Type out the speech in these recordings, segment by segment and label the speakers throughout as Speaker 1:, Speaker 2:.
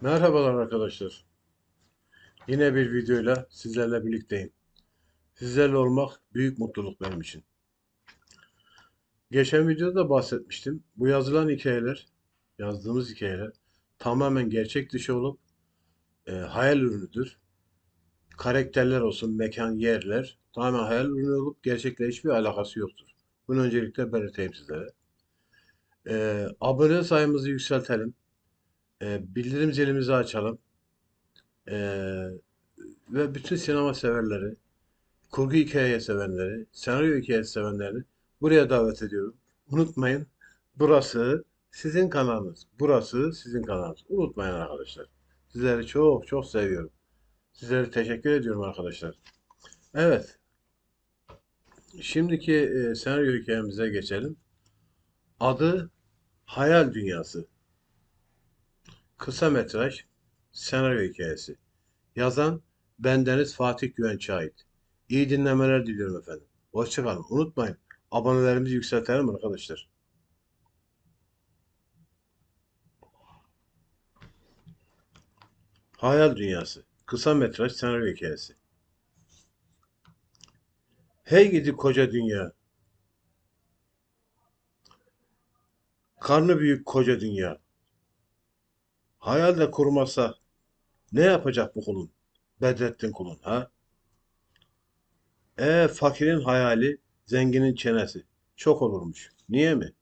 Speaker 1: Merhabalar arkadaşlar. Yine bir videoyla sizlerle birlikteyim. Sizlerle olmak büyük mutluluk benim için. Geçen videoda da bahsetmiştim. Bu yazılan hikayeler, yazdığımız hikayeler tamamen gerçek dışı olup e, hayal ürünüdür. Karakterler olsun, mekan, yerler tamamen hayal ürünü olup gerçekle hiçbir alakası yoktur. Bunu öncelikle belirteyim sizlere. E, abone sayımızı yükseltelim. E, bildirim zilimizi açalım. E, ve bütün sinema severleri, kurgu hikaye sevenleri, senaryo hikayesi sevenlerini buraya davet ediyorum. Unutmayın, burası sizin kanalınız. Burası sizin kanalınız. Unutmayın arkadaşlar. Sizleri çok çok seviyorum. Sizlere teşekkür ediyorum arkadaşlar. Evet. Şimdiki e, senaryo hikayemize geçelim. Adı Hayal Dünyası. Kısa metraj senaryo hikayesi. Yazan bendeniz Fatih Güvenç'e ait. İyi dinlemeler diliyorum efendim. Hoşçakalın. Unutmayın. Abonelerimizi yükseltelim arkadaşlar. Hayal Dünyası. Kısa metraj senaryo hikayesi. Hey gidi koca dünya. Karnı büyük koca dünya. Hayal de kurmasa ne yapacak bu kulun? Bedrettin kulun ha? E fakirin hayali, zenginin çenesi. Çok olurmuş. Niye mi?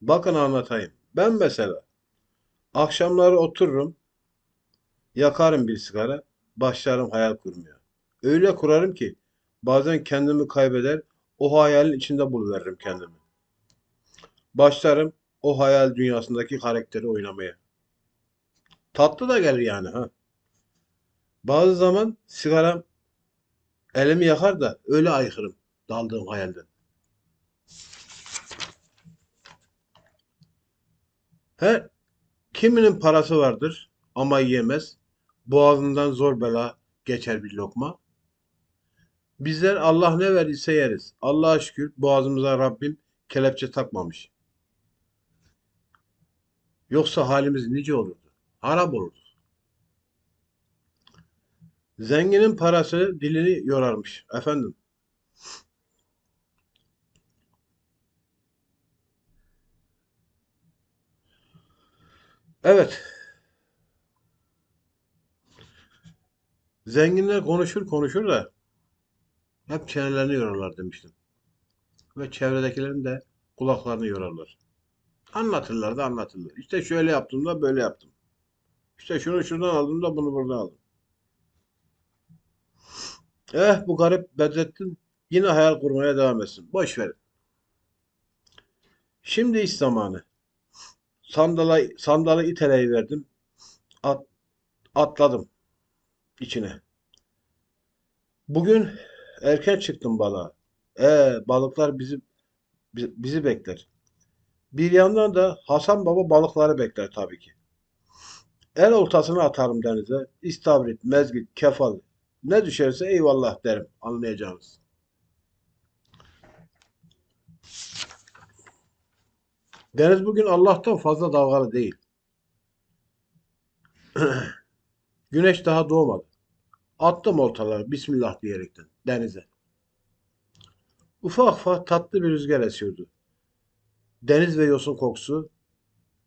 Speaker 1: Bakın anlatayım. Ben mesela akşamları otururum, yakarım bir sigara, başlarım hayal kurmaya. Öyle kurarım ki bazen kendimi kaybeder, o hayalin içinde buluveririm kendimi. Başlarım o hayal dünyasındaki karakteri oynamaya. Tatlı da gelir yani ha. Bazı zaman sigaram elimi yakar da öyle aykırım daldığım hayalden. He, kiminin parası vardır ama yiyemez. Boğazından zor bela geçer bir lokma. Bizler Allah ne verirse yeriz. Allah'a şükür boğazımıza Rabbim kelepçe takmamış. Yoksa halimiz nice olurdu. Harap olurdu. Zenginin parası dilini yorarmış efendim. Evet. Zenginler konuşur konuşur da hep çenelerini yorarlar demiştim. Ve çevredekilerin de kulaklarını yorarlar. Anlatırlar da anlatırlar. İşte şöyle yaptım da böyle yaptım. İşte şunu şuradan aldım da bunu buradan aldım. Eh bu garip Bedrettin yine hayal kurmaya devam etsin. Boş verin. Şimdi iş zamanı. Sandala, sandalı iteleyi verdim. At, atladım içine. Bugün erken çıktım balığa. E balıklar bizi bi- bizi bekler. Bir yandan da Hasan Baba balıkları bekler tabii ki. El oltasını atarım denize. İstavrit, mezgit, kefal ne düşerse eyvallah derim anlayacağınız. Deniz bugün Allah'tan fazla dalgalı değil. Güneş daha doğmadı. Attım oltaları Bismillah diyerekten denize. Ufak ufak tatlı bir rüzgar esiyordu. Deniz ve yosun kokusu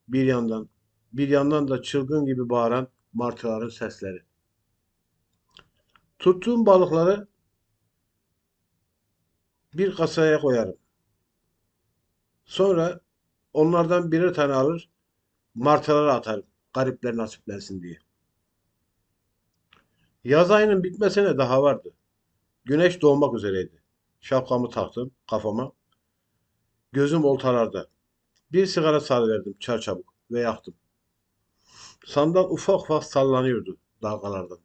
Speaker 1: bir yandan, bir yandan da çılgın gibi bağıran martıların sesleri. Tuttuğum balıkları bir kasaya koyarım. Sonra onlardan birer tane alır, martılara atarım. Garipler nasiplensin diye. Yaz ayının bitmesine daha vardı. Güneş doğmak üzereydi. Şapkamı taktım kafama. Gözüm oltalarda. Bir sigara salıverdim çarçabuk ve yaktım. Sandal ufak ufak sallanıyordu dalgalardan.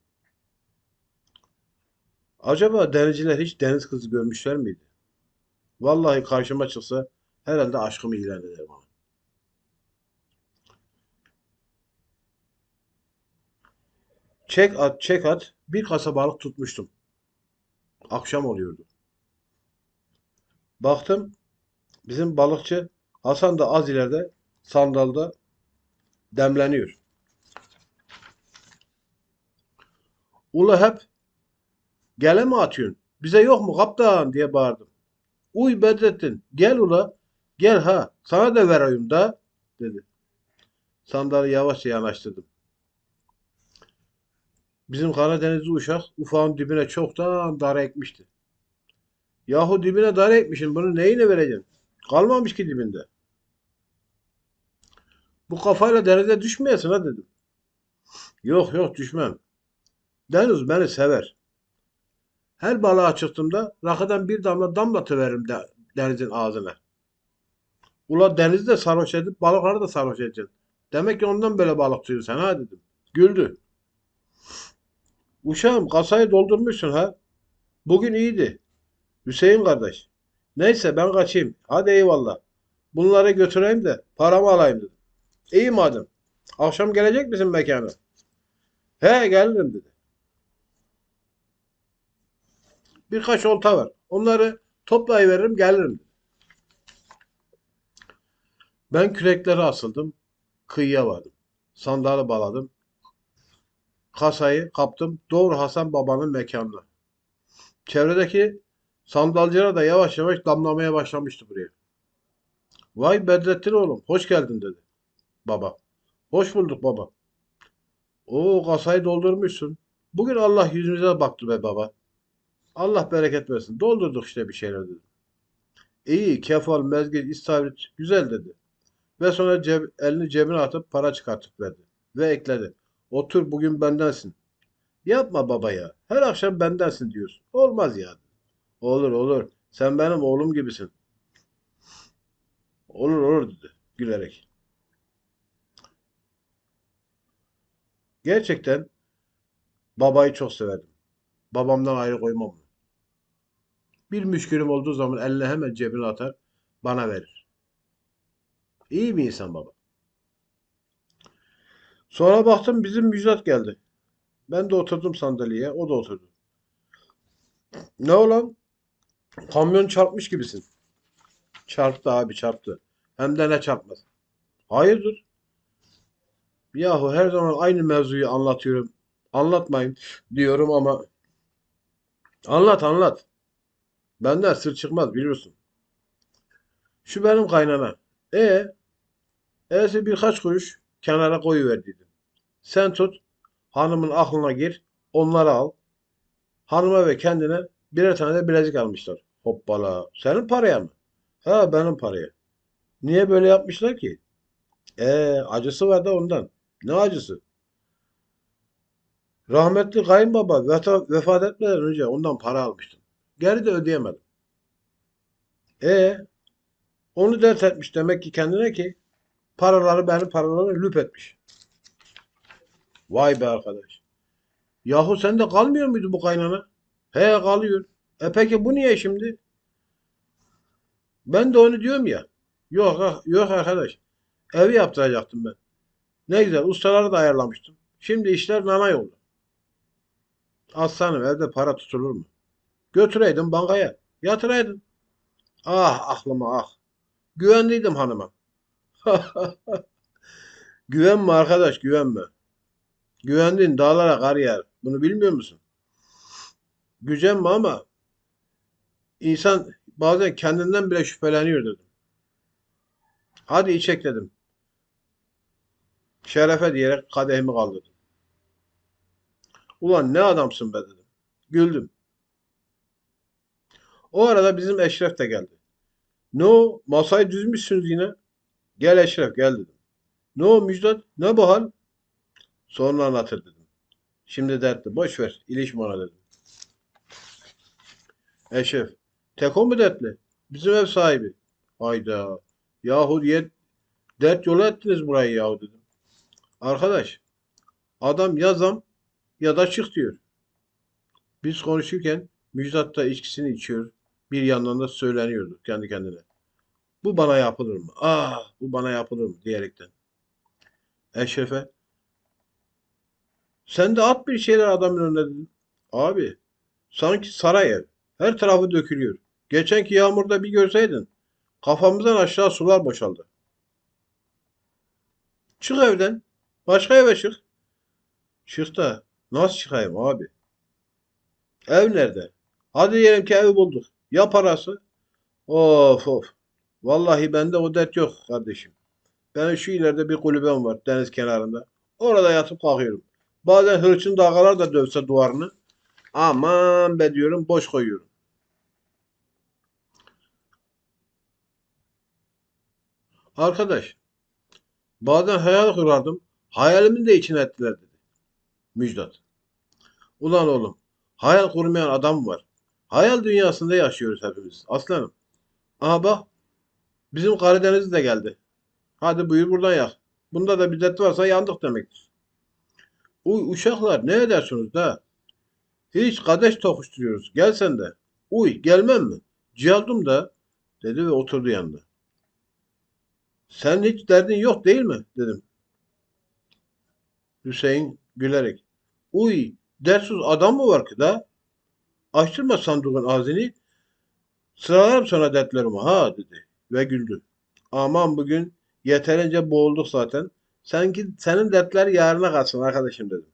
Speaker 1: Acaba denizciler hiç deniz kızı görmüşler miydi? Vallahi karşıma çıksa herhalde aşkımı ilan eder bana. Çek at, çek at. Bir kasa balık tutmuştum. Akşam oluyordu. Baktım bizim balıkçı Hasan da az ileride sandalda demleniyor. Ula hep gele mi atıyorsun? Bize yok mu kaptan diye bağırdım. Uy Bedrettin gel ula. Gel ha sana da vereyim da dedi. Sandalye yavaşça yanaştırdım. Bizim Karadenizli uşak ufağın dibine çoktan dar ekmişti. Yahu dibine dar ekmişsin bunu neyine vereceksin? Kalmamış ki dibinde. Bu kafayla denize düşmeyesin ha dedim. Yok yok düşmem. Deniz beni sever. Her balığa çıktığımda rakıdan bir damla damlatıveririm de, denizin ağzına. Ula denizde sarhoş edip balıkları da sarhoş edeceksin. Demek ki ondan böyle balık tutuyorsun sen ha dedim. Güldü. Uşağım kasayı doldurmuşsun ha. Bugün iyiydi. Hüseyin kardeş. Neyse ben kaçayım. Hadi eyvallah. Bunları götüreyim de paramı alayım dedim. İyi madem. Akşam gelecek misin mekana? He gelirim dedi. Birkaç olta var. Onları toplayıveririm gelirim. Ben kürekleri asıldım. Kıyıya vardım. Sandalı bağladım. Kasayı kaptım. Doğru Hasan babanın mekanına. Çevredeki sandalcılar da yavaş yavaş damlamaya başlamıştı buraya. Vay Bedrettin oğlum, hoş geldin dedi baba. Hoş bulduk baba. O kasayı doldurmuşsun. Bugün Allah yüzümüze baktı be baba. Allah bereket versin. Doldurduk işte bir şeyler dedi. İyi, kefal, mezgit, istavrit güzel dedi. Ve sonra ceb- elini cebine atıp para çıkartıp verdi. Ve ekledi. Otur bugün bendensin. Yapma baba ya. Her akşam bendensin diyorsun. Olmaz ya. Olur olur. Sen benim oğlum gibisin. Olur olur dedi gülerek. Gerçekten babayı çok severdim. Babamdan ayrı koymam. Bir müşkülüm olduğu zaman eline hemen cebine atar, bana verir. İyi bir insan baba. Sonra baktım bizim Müjdat geldi. Ben de oturdum sandalyeye, o da oturdu. Ne olan? Kamyon çarpmış gibisin. Çarptı abi çarptı. Hem de ne çarpmaz. Hayırdır? Yahu her zaman aynı mevzuyu anlatıyorum. Anlatmayın diyorum ama anlat anlat. Benden sır çıkmaz biliyorsun. Şu benim kaynana. E, e'si birkaç kuruş kenara koyuverdiydim. Sen tut, hanımın aklına gir, onları al. Hanıma ve kendine birer tane de bilezik almışlar. Hoppala. Senin paraya mı? Ha benim paraya. Niye böyle yapmışlar ki? E acısı var da ondan. Ne acısı? Rahmetli kayınbaba vefat etmeden önce ondan para almıştım. Geri de ödeyemedim. E onu dert etmiş demek ki kendine ki paraları benim paraları lüp etmiş. Vay be arkadaş. Yahu sende kalmıyor muydu bu kaynana? He kalıyor. E peki bu niye şimdi? Ben de onu diyorum ya. Yok ah- yok arkadaş. Evi yaptıracaktım ben. Ne güzel ustaları da ayarlamıştım. Şimdi işler nanay oldu. Aslanım evde para tutulur mu? Götüreydin bankaya. Yatıraydın. Ah aklıma ah. Güvenliydim hanıma. Güvenme arkadaş güvenme. Güvendiğin dağlara kar yağar. Bunu bilmiyor musun? Gücenme ama insan bazen kendinden bile şüpheleniyor dedim. Hadi içek dedim. Şerefe diyerek kadehimi kaldırdım. Ulan ne adamsın be dedim. Güldüm. O arada bizim Eşref de geldi. Ne o? Masayı düzmüşsünüz yine. Gel Eşref gel dedim. Ne o Müjdat? Ne bu hal? Sonra anlatır dedim. Şimdi dertli. Boş ver. İlişme ona dedim. Eşref. Teko mu dertli? Bizim ev sahibi. Hayda. Yahu diye dert yolu ettiniz burayı yahu dedim. Arkadaş. Adam ya zam ya da çık diyor. Biz konuşurken Müjdat da içkisini içiyor. Bir yandan da söyleniyordu kendi kendine. Bu bana yapılır mı? Ah bu bana yapılır mı? diyerekten. Eşref'e sen de at bir şeyler adamın önüne dedim. Abi sanki saray ev. Her tarafı dökülüyor. Geçenki yağmurda bir görseydin kafamızdan aşağı sular boşaldı. Çık evden. Başka eve çık. Çık da nasıl çıkayım abi? Ev nerede? Hadi diyelim ki evi bulduk. Ya parası? Of of. Vallahi bende o dert yok kardeşim. Benim şu ileride bir kulübem var deniz kenarında. Orada yatıp kalkıyorum. Bazen hırçın dalgalar da dövse duvarını. Aman be diyorum boş koyuyorum. Arkadaş bazen hayal kurardım. Hayalimin de içine ettiler dedi. Müjdat. Ulan oğlum hayal kurmayan adam var? Hayal dünyasında yaşıyoruz hepimiz. Aslanım. Aha bak bizim Karadeniz de geldi. Hadi buyur buradan yak. Bunda da dert varsa yandık demektir. Uy uşaklar ne edersiniz da? Hiç kardeş tokuşturuyoruz. Gel sen de. Uy gelmem mi? Cihaldım da dedi ve oturdu yanında. Sen hiç derdin yok değil mi? dedim. Hüseyin gülerek. Uy dersiz adam mı var ki da? Açtırma sandığın ağzını. Sıralarım sana dertlerimi ha dedi ve güldü. Aman bugün yeterince boğulduk zaten. Sanki senin dertler yarına kalsın arkadaşım dedim.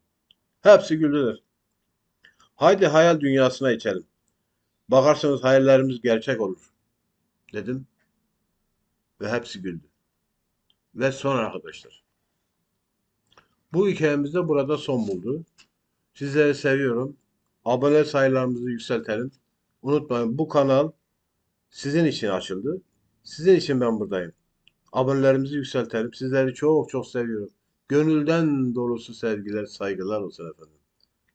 Speaker 1: Hepsi güldüler. Haydi hayal dünyasına içelim. Bakarsanız hayallerimiz gerçek olur. Dedim. Ve hepsi güldü. Ve son arkadaşlar. Bu hikayemiz de burada son buldu. Sizleri seviyorum. Abone sayılarımızı yükseltelim. Unutmayın bu kanal sizin için açıldı. Sizin için ben buradayım. Abonelerimizi yükseltelim. Sizleri çok çok seviyorum. Gönülden dolusu sevgiler, saygılar olsun efendim.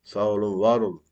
Speaker 1: Sağ olun, var olun.